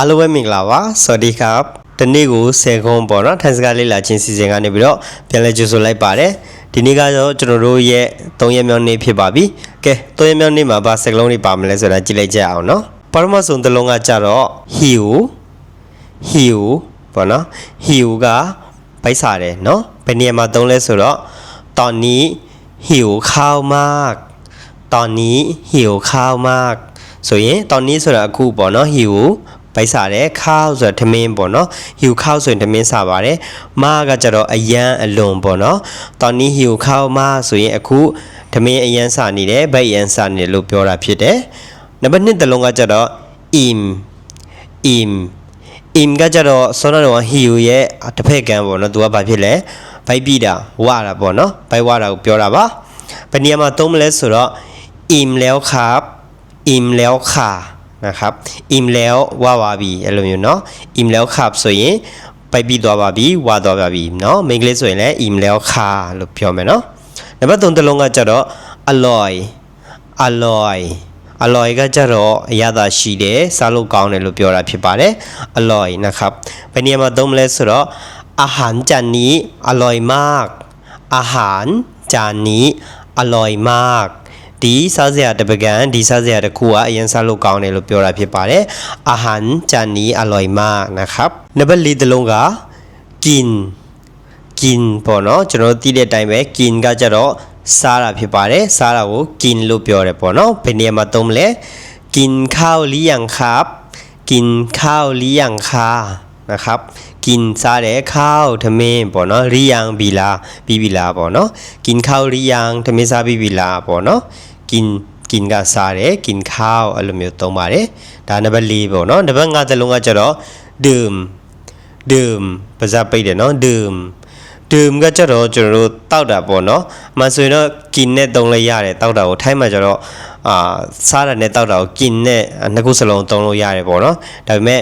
အားလုံးပဲမင်္ဂလာပါစวัสดีครับဒီနေ့ကို10ခုပေါ့နော်ထိုင်စကားလေးလာချင်းစီစဉ်ကနေပြီးတော့ပြန်လဲကြိုဆိုလိုက်ပါတယ်ဒီနေ့ကတော့ကျွန်တော်တို့ရဲ့3ရက်မြောက်နေ့ဖြစ်ပါပြီကဲ3ရက်မြောက်နေ့မှာဘာစကလုံးတွေပါမလဲဆိုတာကြည့်လိုက်ကြအောင်နော်ပထမဆုံးတစ်လုံးကကြတော့ heal heal ပေါ့နော် heal ကပိုက်စားတယ်နော်ဘယ်နေရာမှာသုံးလဲဆိုတော့ตอนนี้หิวข้าวมาก ตอนนี้หิวข้าวมากဆိုရင်ตอนนี้ဆိုတာအခုပေါ့နော်หิว ပိုက်စားတယ်ข้าวဆိုတာထမင်းပေါ့နော်หิวข้าวဆိုရင်ထမင်းစားပါတယ်မကကြတော့အယံအလွန်ပေါ့နော်ตอนนี้หิวข้าวมากဆိုရင်အခုထမင်းအယံစားနေတယ်ဗိတ်အယံစားနေတယ်လို့ပြောတာဖြစ်တယ်နံပါတ်1တလုံးကကြတော့ im im im ကကြတော့ဆောနာတော့ hiu ရဲ့တစ်ဖက်ကန်းပေါ့နော်သူကဘာဖြစ်လဲဗိုက်ပြီးတာဝါတာပေါ့နော်ဗိုက်ဝါတာကိုပြောတာပါဘယ်နေရာမှာသုံးမလဲဆိုတော့ im แล้วครับ im แล้วค่ะ นะครับ im แล้วဝါပါပြီအဲ့လိုမျိုးเนาะ im แล้วครับဆိုရင်ပိုက်ပြီးသွားပါပြီဝါသွားပါပြီเนาะမိန်းကလေးဆိုရင်လည်း im แล้วค่ะလို့ပြောမယ်เนาะနံပါတ်3တစ်လုံးကကြတော့ alloy alloy alloy ကကြတော့အရသာရှိတယ်စားလို့ကောင်းတယ်လို့ပြောတာဖြစ်ပါတယ် alloy นะครับဘယ်နေရာမှာသုံးမလဲဆိုတော့อาหารจานนี้อร่อยมาก อาหารจานนี้อร่อยมาก ဒီစားစရာတစ်ပကံဒီစားစရာတစ်ခုကအရင်စားလို့ကောင်းတယ်လို့ပြောတာဖြစ်ပါတယ်อาหารจานนี้อร่อยมากนะครับနံပါတ်၄တစ်လုံးကกิน กินပေါ့နော်ကျွန်တော်တို့သိတဲ့အတိုင်းပဲกินကကြတော့စားတာဖြစ်ပါတယ်စားတာကိုกินလို့ပြောတယ်ပေါ့နော်ဘယ်နေရာမှာသုံးမလဲกินข้าวหรือยังครับ กินข้าวหรือยังคะนะครับ กินစားတယ်ข้าวထမင်းပေါ့နော်ရိယံဘီလာပြီးပြီလားပေါ့နော်กินข้าวရိယံထမင်းစားပြီးပြီလားပေါ့နော် กินกินကစားတယ်กินข้าวအဲ့လိုမျိုးသုံးပါတယ်ဒါနံပါတ်၄ပေါ့နော်နံပါတ်၅သလုံးကကျတော့ดื่ม ดื่มပါဇာပိတ်တယ်နော်ดื่มดื่มကကြတော့ကျွန်တော်တို့တောက်တာပေါ့နော်အမှန်ဆိုရင်တော့กินနဲ့သုံးလို့ရတယ်တောက်တာကိုထိုင်းမှာကျတော့အာစားတာနဲ့တောက်တာကိုกินနဲ့နှစ်ခုစလုံးသုံးလို့ရတယ်ပေါ့နော်ဒါပေမဲ့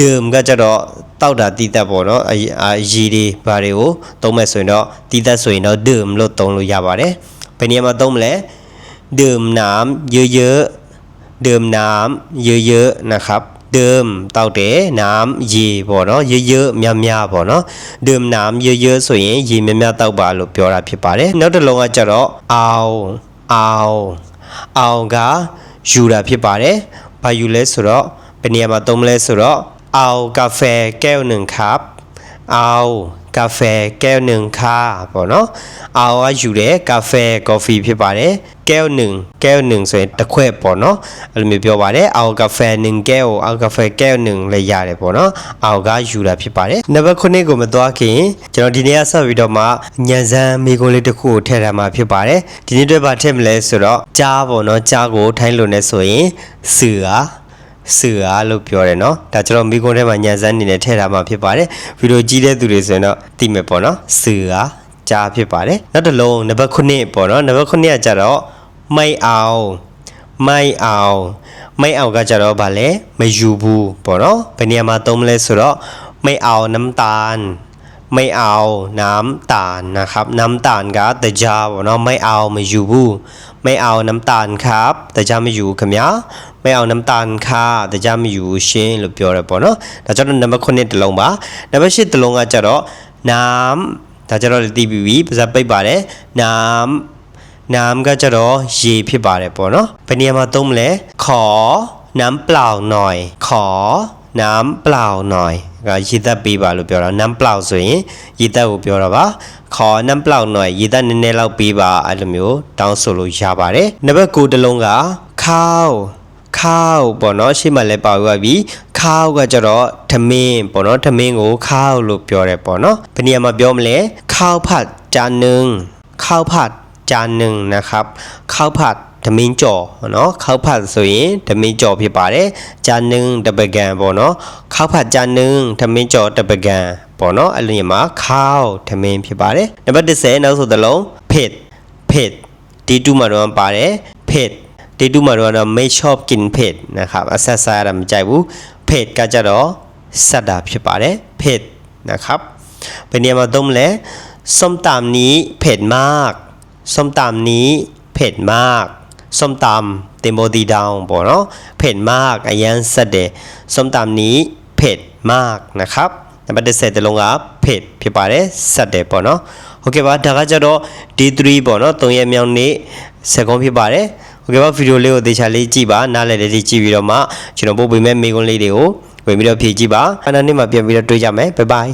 ดื่มကကြတော့တောက်တာတီးတက်ပေါ့နော်အအာရီတွေဘာတွေကိုသုံးမဲ့ဆိုရင်တော့တီးတက်ဆိုရင်တော့ดื่มလို့သုံးလို့ရပါတယ်ဘယ်နေရာမှာသုံးမလဲ ดื่มน้ำเยอะๆ ดื่มน้ำเยอะๆนะครับ ดื่มတောက်တယ်น้ำရေပေါ့နော်เยอะๆများများပေါ့နော်ดื่มน้ำเยอะๆဆိုရင်ရေများများတောက်ပါလို့ပြောတာဖြစ်ပါတယ်နောက်တစ်လုံးကကြတော့အောင်အောင်အောင်ကယူတာဖြစ်ပါတယ်ဘာယူလဲဆိုတော့ဘယ်နေရာမှာသုံးမလဲဆိုတော့အောင်กาแฟแก้วหนึ่งครับเอา กาแฟแก้วหนึ่งค่ะပေါ့နော်အောင်ကယူတယ်กาแฟ coffee ဖြစ်ပါတယ်แก้วหนึ่งแก้วหนึ่งဆိုရင်တစ်ခွက်ပေါ့နော်အဲ့လိုမျိုးပြောပါတယ်အောင်กาแฟหนึ่งแก้วအောင်กาแฟแก้วหนึ่งလည်းရတယ်ပေါ့နော်အောင်ကယူတာဖြစ်ပါတယ်နံပါတ်9ကိုမသွားခင်ကျွန်တော်ဒီနေ့ကဆက်ပြီးတော့မှညံစမ်းမိကုန်းလေးတစ်ခုကိုထည့်ထားမှာဖြစ်ပါတယ်ဒီနေ့အတွက်ဗာထည့်မလဲဆိုတော့ကြားပေါ့နော်ကြားကိုထိုင်းလို့နေဆိုရင်สือ ဆူအားလို့ပြောတယ်เนาะဒါကျွန်တော်မိကုန်းထဲမှာညံစမ်းနေနဲ့ထည့်ထားမှာဖြစ်ပါတယ်ဗီဒီယိုကြည့်တဲ့သူတွေဆိုရင်တော့သိမယ်ပေါ့နော်ဆူအားကြားဖြစ်ပါတယ်နောက်တစ်လုံးနံပါတ်9ပေါ့နော်နံပါတ်9ကကြတော့မိုက်အောင်မိုက်အောင်မိုက်အောင်ကကြတော့ဗာလဲမယူဘူးပေါ့နော်ဘယ်နေရာမှာသုံးမလဲဆိုတော့ไม่เอาน้ำตาล ไม่เอาน้ำตาลนะครับน้ำตาลကတကြားပေါ့နော်ไม่เอาမယူဘူးไม่เอาน้ำตาลครับတကြားမယူခင်ဗျာไม่เอาน้ำตาลค่ะတကြားမယူရှင်လို့ပြောရပေါ့နော်ဒါကြောင့်နံပါတ်9တစ်လုံးပါနံပါတ်10တစ်လုံးကကြတော့น้ำဒါကြတော့တီးပြီးပြီပါဇက်ပိတ်ပါတယ်น้ำน้ำကကြတော့ရေဖြစ်ပါတယ်ပေါ့နော်ဘယ်နေရာမှာသုံးမလဲขอน้ำเปล่าหน่อย ขอน้ำเปล่าหน่อย ကရေသက်ပေးပါလို့ပြောတာน้ำเปล่าဆိုရင်ရေသက်ကိုပြောတာပါขอน้ำเปล่าหน่อยရေသက်နည်းနည်းလောက်ပေးပါအဲ့လိုမျိုးတောင်းဆိုလို့ရပါတယ်နံပါတ်9တစ်လုံးကข้าวข้าวပေါ့နော်ရှေ့မှာလည်းပါသွားပြီข้าวကကြတော့ထမင်းပေါ့နော်ထမင်းကိုข้าวလို့ပြောတယ်ပေါ့နော်ဘယ်နေရာမှာပြောမလဲข้าวผัดจานหนึ่งข้าวผัด จานหนึ่งนะครับข้าวผัด ဓမင်းကြော်เนาะข้าวผัดဆိုရင်ဓမင်းကြော်ဖြစ်ပါတယ်จานหนึ่งတပကံပေါ့เนาะข้าวผัดจานหนึ่งဓမင်းကြော်တပကံပေါ့เนาะအဲ့လိုမှာข้าวဓမင်းဖြစ်ပါတယ်နံပါတ်10နောက်ဆိုသလုံးเผ็ดเผ็ดဒီတူမှာတော့ပါတယ်เผ็ดဒီတူမှာတော့ไม่ชอบกินเผ็ดนะครับအဆက်စားရတာမကြိုက်ဘူးเผ็ดကကြတော့ဆက်တာဖြစ်ပါတယ်เผ็ดนะครับဘယ်နေရာမှာသုံးမလဲส้มตำนี้เผ็ดมาก ส้มตำนี้เผ็ดมาก ส้มตำ တင်ဘောတီတောင်းပေါ့နော်เผ็ดมากအရန်ဆက်တယ်ส้มตำนี้เผ็ดมากนะครับနံပါတ်10တလုံးကเผ็ดဖြစ်ပါတယ်ဆက်တယ်ပေါ့နော်ဟုတ်ကဲ့ပါဒါကကြတော့ D3 ပေါ့နော်3ရက်မြောက်နေ့စက်ကွန်ဖြစ်ပါတယ်ဟုတ်ကဲ့ပါဗီဒီယိုလေးကိုသေချာလေးကြည့်ပါနားလည်လေးကြည့်ပြီးတော့မှကျွန်တော်ပို့ပေးမယ့်မေးခွန်းလေးတွေကိုဝင်ပြီးတော့ဖြည့်ကြည့်ပါအနာနေ့မှာပြန်ပြီးတော့တွေ့ကြမယ်ဘိုင်ဘိုင်